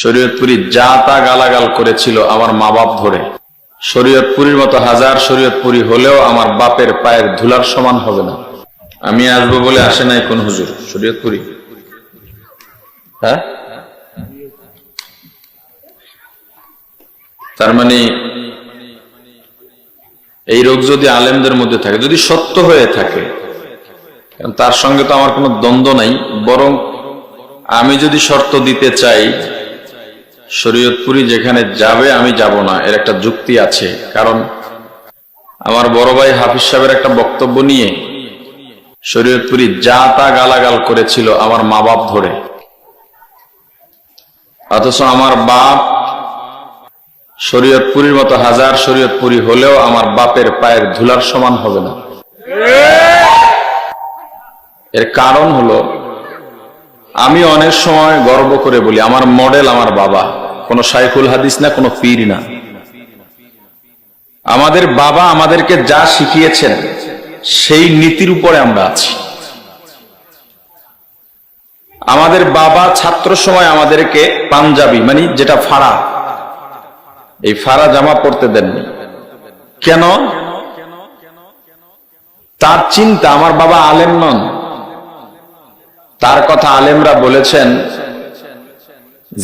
শরীয়তপুরি যা তা গালাগাল করেছিল আমার মা বাপ ধরে। শরীয়তপুরীর মতো হাজার শরীয়তপুরি হলেও আমার বাপের পায়ের ধুলার সমান হবে না। আমি আসব বলে আসে নাই কোন হুজুর? শরীয়তপুরি। হ্যাঁ? তার মানে এই রোগ যদি আলেমদের মধ্যে থাকে, যদি সত্য হয়ে থাকে তার সঙ্গে তো আমার কোনো দ্বন্দ্ব নাই, বরং আমি যদি শর্ত দিতে চাই শরীয়তপুরি যেখানে যাবে, আমি যাব না। এর একটা যুক্তি আছে। কারণ আমার বড় ভাই হাফিজ সাহেবের একটা বক্তব্য নিয়ে শরীয়তপুরি যা তা গালাগাল করেছিল আমার মা বাপ ধরে। অথচ আমার বাপ শরীয়তপুরীর মতো হাজার শরীয়তপুরি হলেও আমার বাপের পায়ের ধুলার সমান হবে না। এর কারণ হলো আমি অনেক সময় গর্ব করে বলি, আমার মডেল আমার বাবা। কোনো সাইকুল হাদিস না, কোনো পীর না। আমাদের বাবা আমাদেরকে যা শিখিয়েছেন, সেই নীতির উপরে আমরা আছি। আমাদের বাবা ছাত্র সময় আমাদেরকে পাঞ্জাবি মানে যেটা ফাড়া, এই ফাড়া জামা পড়তে দেননি। কেন? তার চিন্তা, আমার বাবা আলেম নন। তার কথা আলেমরা বলেছেন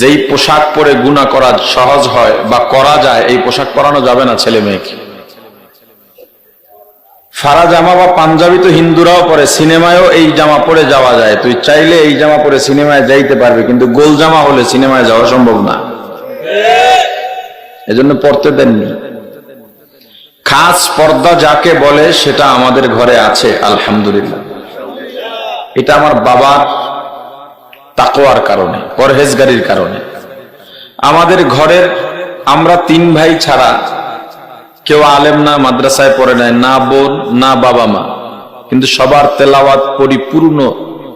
যেই পোশাক পরে গুণা করা সহজ হয় বা করা যায়, এই পোশাক পরানো যাবে না ছেলে মেয়েকে। ফারা জামা বা পাঞ্জাবি তো হিন্দুরাও পরে, সিনেমায়ও এই জামা পরে যাওয়া যায়। তুই চাইলে এই জামা পরে সিনেমায় যাইতে পারবি, কিন্তু গোল জামা হলে সিনেমায় যাওয়া সম্ভব না। এজন্য পড়তে দেননি। খাস পর্দা যাকে বলে, সেটা আমাদের ঘরে আছে, আলহামদুলিল্লাহ। এটা আমার বাবার তাকোয়ার কারণে, পরহেজগারির কারণে। আমাদের ঘরের আমরা তিন ভাই ছাড়া কেউ আলেম না, মাদ্রাসায় পড়ে নাই, না বোন, না বাবা মা। কিন্তু সবার তেলাওয়াত পরিপূর্ণ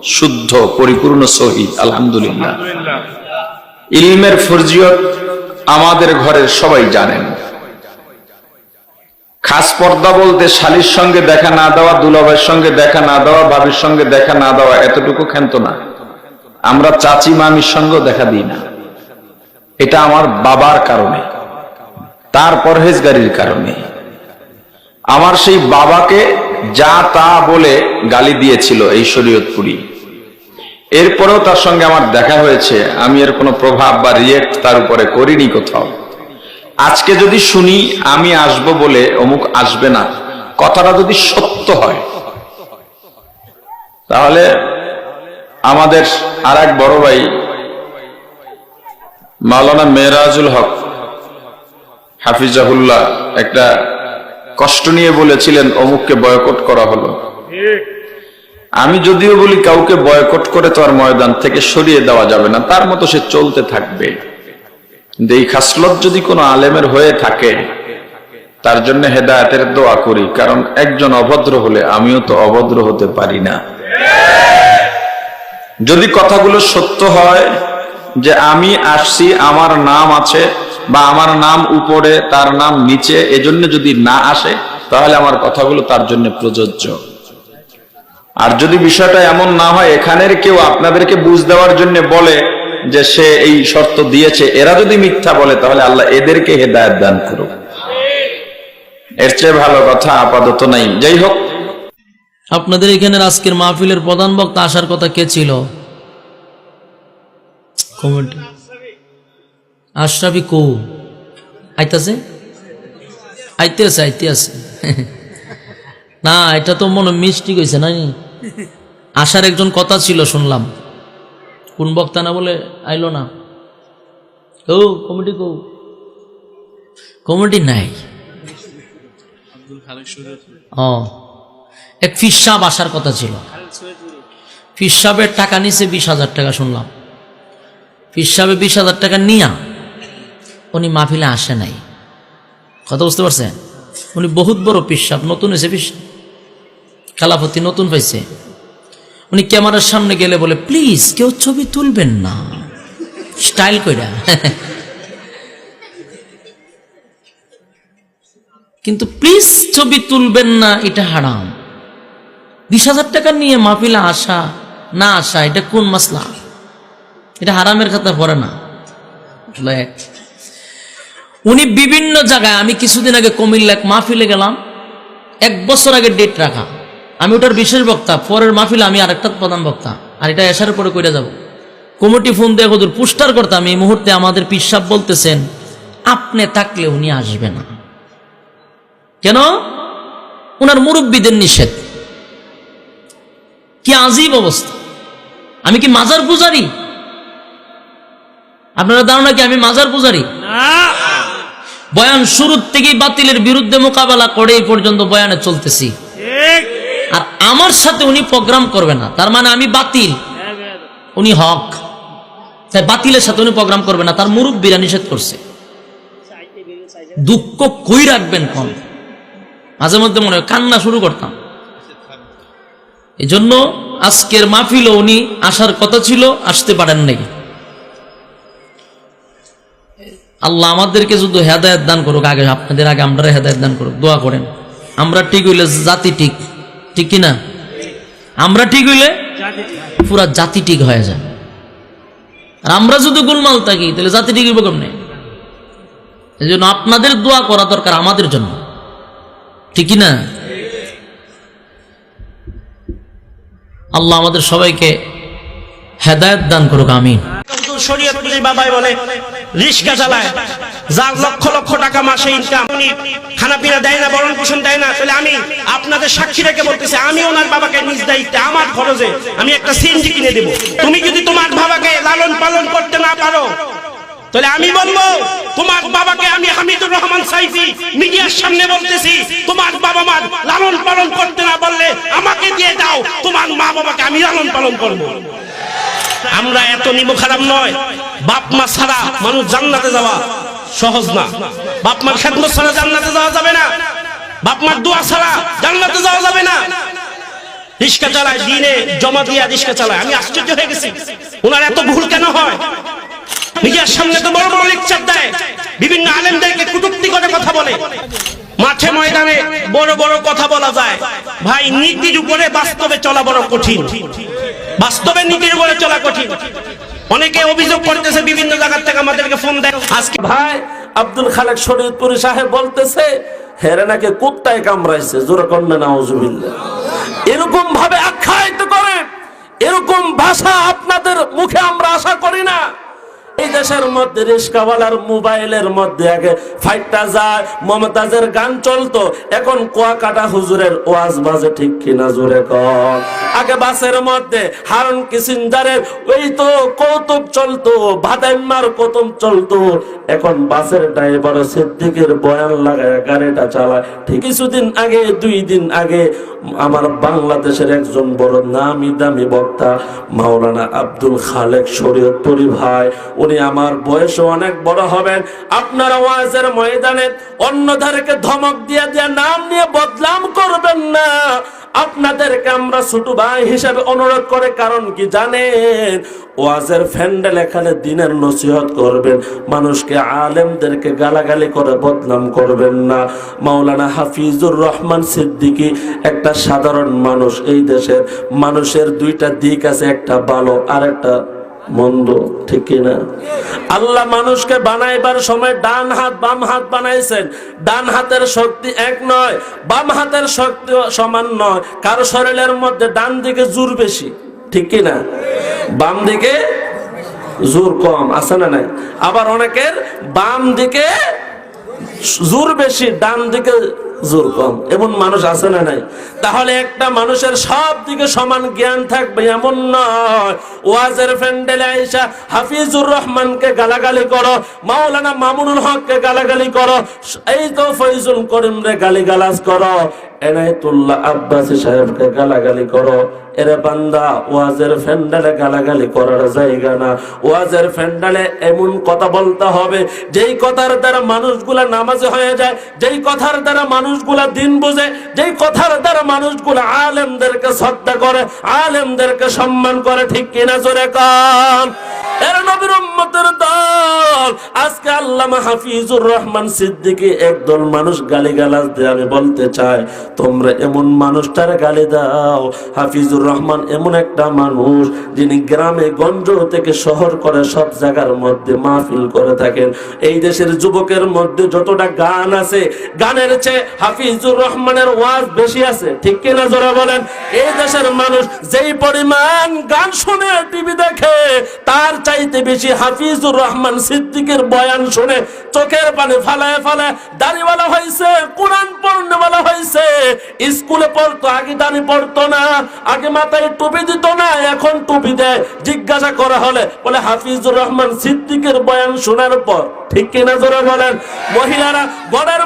শুদ্ধ, পরিপূর্ণ সহি, আলহামদুলিল্লাহ। ইলমের ফরজিয়ত আমাদের ঘরের সবাই জানেন। খাস পর্দা বলতে শালির সঙ্গে দেখা না দেওয়া, দুলাভাইয়ের সঙ্গে দেখা না দেওয়া, ভাবির সঙ্গে দেখা না দেওয়া, এতটুকু ক্ষান্ত না। আমরা চাচি মামির সঙ্গেও দেখা দিই না। এটা আমার বাবার কারণে, তার পরহেজগারির কারণে। আমার সেই বাবাকে যা তা বলে গালি দিয়েছিল এই শরীয়তপুরি। এরপরেও তার সঙ্গে আমার দেখা হয়েছে, আমি এর কোনো প্রভাব বা রিয়েক্ট তার উপরে করিনি কোথাও। আজকে যদি শুনি আমি আসব বলে অমুক আসবে না, কথাটা যদি সত্য হয়, তাহলে আমাদের আর এক বড় ভাই, মাওলানা মেহরাজুল হক হাফিজাহুল্লাহ, একটা কষ্ট নিয়ে বলেছিলেন অমুককে বয়কট করা হলো। আমি যদিও বলি কাউকে বয়কট করে তো আর ময়দান থেকে সরিয়ে দেওয়া যাবে না, তার মতো সে চলতে থাকবে। কিন্তু এই খাসলত যদি কোনো আলেমের হয়ে থাকে, তার জন্য হেদায়তের দোয়া করি, কারণ একজন অভদ্র হলে আমিও তো অভদ্র হতে পারি না। যদি কথাগুলো সত্য হয় যে আমি আসছি, আমার নাম আছে বা আমার নাম উপরে, তার নাম নিচে, এজন্য যদি না আসে, তাহলে আমার কথাগুলো তার জন্য প্রযোজ্য। আর যদি বিষয়টা এমন না হয়, এখানের কেউ আপনাদেরকে বুঝ দেওয়ার জন্য বলে যে সে এই শর্ত দিয়েছে, এরা যদি মিথ্যা বলে, তাহলে আল্লাহ এদেরকে হেদায়ত দান করুক। এর চেয়ে ভালো কথা আপাতত নাই। যাই হোক। আপনাদের এখানে আজকের মাহফিলের প্রধান বক্তা আসার কথা কে ছিল? আশরাফি কৌ। আইতাছে? আইতে আছে আইতে আছে না, এটা তো মনে মিষ্টি কইছে, নাই? আসার একজন কথা ছিল, শুনলাম। কোন বক্তা না বলে আইলো না। কৌ কমিটি কৌ কমিটি নাই। ও এক ফিসাব আসার কথা ছিল। ফিসাবের টাকা নিছে বিশ হাজার টাকা শুনলাম। ফিসাবে বিশ হাজার টাকা নিয়া উনি মাহফিলে আসে নাই। কথা বুঝতে পারছেন? উনি বহুত বড় পিসাব নতুন হয়েছে পিসাব খেলাপতি নতুন পাইছে উনি ক্যামেরার সামনে গেলে বলে প্লিজ কেউ ছবি তুলবেন না। স্টাইল কইরা। কিন্তু প্লিজ ছবি তুলবেন না, এটা হারাম। বিশ হাজার টাকা নিয়ে মাহফিলে আসা, না আসা, এটা কোন মাসলা? এটা হারামের খাতা পড়ে না। উনি বিভিন্ন জায়গায়, আমি কিছুদিন আগে কুমিল্লা এক মাহফিলে গেলাম। এক বছর আগে ডেট রাখা। আমি ওটার বিশেষ বক্তা, পরের মাহফিলে আমি আরেকটা প্রধান বক্তা। আর এটা এসার পরে করে যাব। কমিটি ফোন দিয়ে কদুর পুস্টার করতাম এই মুহূর্তে আমাদের পিসাব বলতেছেন আপনি থাকলে উনি আসবে না। কেন? ওনার মুরব্বীদের নিষেধ। কি আজীব অবস্থা। আমি কি মাজার পূজারি? আপনারা ধারণা কি আমি মাজার পূজারি? বয়ান শুরুর থেকেই বাতিলের বিরুদ্ধে মোকাবেলা করে এই পর্যন্ত বয়ানে চলতেছি। আর আমার সাথে উনি প্রোগ্রাম করবে না তার মানে আমি বাতিল। উনি হক। তাই বাতিলের সাথে উনি প্রোগ্রাম করবে না তার মুরব্বীরা নিষেধ করছে। দুঃখ কই রাখবেন কোন মাঝে মধ্যে মনে হয় কান্না শুরু করতাম। এই জন্য আজকের মাহফিল উনি আসার কথা ছিল আসতে পারেন নাই। আল্লাহ আমাদেরকে শুধু হেদায়ত দান করুক আগে আপনাদের আগে আমরা হেদায়ত দান করুক দোয়া করেন। আমরা ঠিক হইলে জাতি ঠিক ঠিক কিনা? আমরা ঠিক হইলে পুরা জাতি ঠিক হয়ে যায়। আর আমরা যদি গুলমাল থাকি, তাহলে জাতি হইব কেমনে? এই জন্য আপনাদের দোয়া করা দরকার আমাদের জন্য। ঠিকই না? আল্লাহ আমাদের সবাইকে হেদায়ত দান করুক, আমিন। শরীয়তপুরি বাবাই বলে, রিক্সা চালায়, যার লক্ষ লক্ষ টাকা মাসে ইনকাম উনি খানা দেয় না বরণ পোষণ দেয় না, তাহলে আমি আপনাদের সাক্ষী রেখে বলতেছি, আমি ওনার বাবাকে নিজ দায়িত্বে, আমার খরচে আমি একটা সিএনজি কিনে দেব। তুমি যদি তোমার বাবাকে লালন পালন করতে না পারো, তাহলে আমি বলব, তোমার বাবাকে আমি হামিদুর রহমান সাইফি মিডিয়ার সামনে বলতেছি, তোমার বাবা মার লালন পালন করতে না বললে আমাকে দিয়ে দাও, তোমার মা বাবাকে আমি লালন পালন করব। আমরা এত নিব খারাপ নয়। বাপ মা ছাড়া মানুষ জান্নাতে যাওয়া সহজ না। বাপ মার খেদমত ছাড়া জান্নাতে যাওয়া যাবে না। বাপ মার দোয়া ছাড়া জান্নাতে যাওয়া যাবে না। চালায়, দিনে জমা দিয়া চালায়। আমি আশ্চর্য হয়ে গেছি। ওনার এত ভুল কেন হয়? নিজের সামনে তো বড় বড় লেকচার দেয়। বিভিন্ন আলেমদেরকে কুটুক্তি করে কথা বলে। মাঠে ময়দানে বড় বড় কথা বলা যায়। ভাই, নীতির উপরে বাস্তবে চলা বড় কঠিন। বাস্তবে নীতির উপরে চলা কঠিন। অনেকে অভিযোগ করতেছে বিভিন্ন জায়গা থেকে আমাদেরকে ফোন দেয়। আজকে ভাই, আব্দুল খালেক শরীয়তপুরি সাহেব বলতেছে, হেরে নাকি কুত্তায় কামড়াইছে, জোরে কন্যা নাউজুবিল্লাহ। এরকম ভাবে আখ্যায়িত করে এরকম ভাষা আপনাদের মুখে আমরা আশা করি না। এই দেশের মধ্যে রিস্কাওয়ালার মোবাইলের মধ্যে আগে ফাইটটা যায়, মমতাজের গান চলতো, এখন কুয়াকাটা হুজুরের ওয়াজ বাজে ঠিক কিনা জোরে কর আগে বাসের মধ্যে হারুন কিসিঞ্জারের, ওই তো কৌতুক চলতো বাদাইম্মার কতম চলতো, এখন বাসের ড্রাইভার সিদ্দিকের বয়ান লাগায়, গাড়িটা চালায়। ঠিক কিছুদিন আগে, দুই দিন আগে আমার বাংলাদেশের একজন বড় নামি দামি বক্তা, মাওলানা আব্দুল খালেক শরীয়তপুরি ভাই উনি আমার বয়সে অনেক বড় হবেন আপনারা ওয়াজের ময়দানে অন্যধারকে ধমক দিয়ে দিয়ে নাম নিয়ে বদনাম করবেন না। আপনাদেরকে আমরা ছোট ভাই হিসাবে অনুরোধ করে, কারণ কি জানেন, ওয়াজের ফ্যান্ডেল এখানে দিনের নসিহত করবেন। মানুষকে, আলেমদেরকে গালাগালি করে বদনাম করবেন না। মাওলানা হাফিজুর রহমান সিদ্দিকি একটা সাধারণ মানুষ। এই দেশের মানুষের দুইটা দিক আছে, একটা ভালো আর একটা মন্দ ঠিক কিনা আল্লাহ মানুষকে বানাইবার সময় ডান হাত বাম হাত বানাইছেন। ডান হাতের শক্তি এক নয়, বাম হাতের শক্তি সমান নয়। কারও শরীরের মধ্যে ডান দিকে জোর বেশি, ঠিক কিনা বাম দিকে জোর কম, আছে না নাই? আবার অনেকের বাম দিকে জোর বেশি, ডান দিকে জোর কম এমন মানুষ আছে না নাই? তাহলে একটা মানুষের সব দিকে সমান জ্ঞান থাকবে এমন নয়। ওয়াজের ফ্যান্ডেলে আইসা হাফিজুর রহমানকে গালাগালি করো, মাওলানা মামুনুল হককে গালাগালি করো, এই তো ফৈজুল করিম রে গালি গালাজ করো। এনায়তুল্লাহ সাহেবকে গালাগালি করো। বান্দা, ওয়াজের ফ্যান্ডালে গালাগালি করার জায়গা না। ওয়াজের ফ্যান্ডালে এমন কথা বলতে হবে, যেই কথার দ্বারা মানুষগুলা নামাজে হয়ে যায়, যেই কথার দ্বারা মানুষগুলা দিন বোঝে, যেই কথার দ্বারা মানুষগুলা আলেমদেরকে শ্রদ্ধা করে, আলেমদেরকে সম্মান করে, ঠিক কিনা জোরে কম শহর করে সব জায়গার মধ্যে মাহফিল করে থাকেন। এই দেশের যুবকের মধ্যে যতটা গান আছে, গানের চেয়ে হাফিজুর রহমানের ওয়াজ বেশি আছে। ঠিক কিনা জোরা বলেন? এই দেশের মানুষ যেই পরিমাণ গান শুনে টিভি দেখে, তার চাইতে বেশি হাফিজুর রহমান সিদ্দিকের বয়ান শুনে চোখের পানি ফালায় ফালায় দাড়িওয়ালা হয়েছে, কোরআন পড়নেওয়ালা হয়েছে। স্কুলে পড়তো, আগে দাড়ি পড়তো না, আগে মাথায় টুপি দিত না, এখন টুপি দেয়। জিজ্ঞাসা করা হলে বলে, হাফিজুর রহমান সিদ্দিকের বয়ান শোনার পর, ঠিক কিনা জোরে বলেন? মহিলারা গড়ের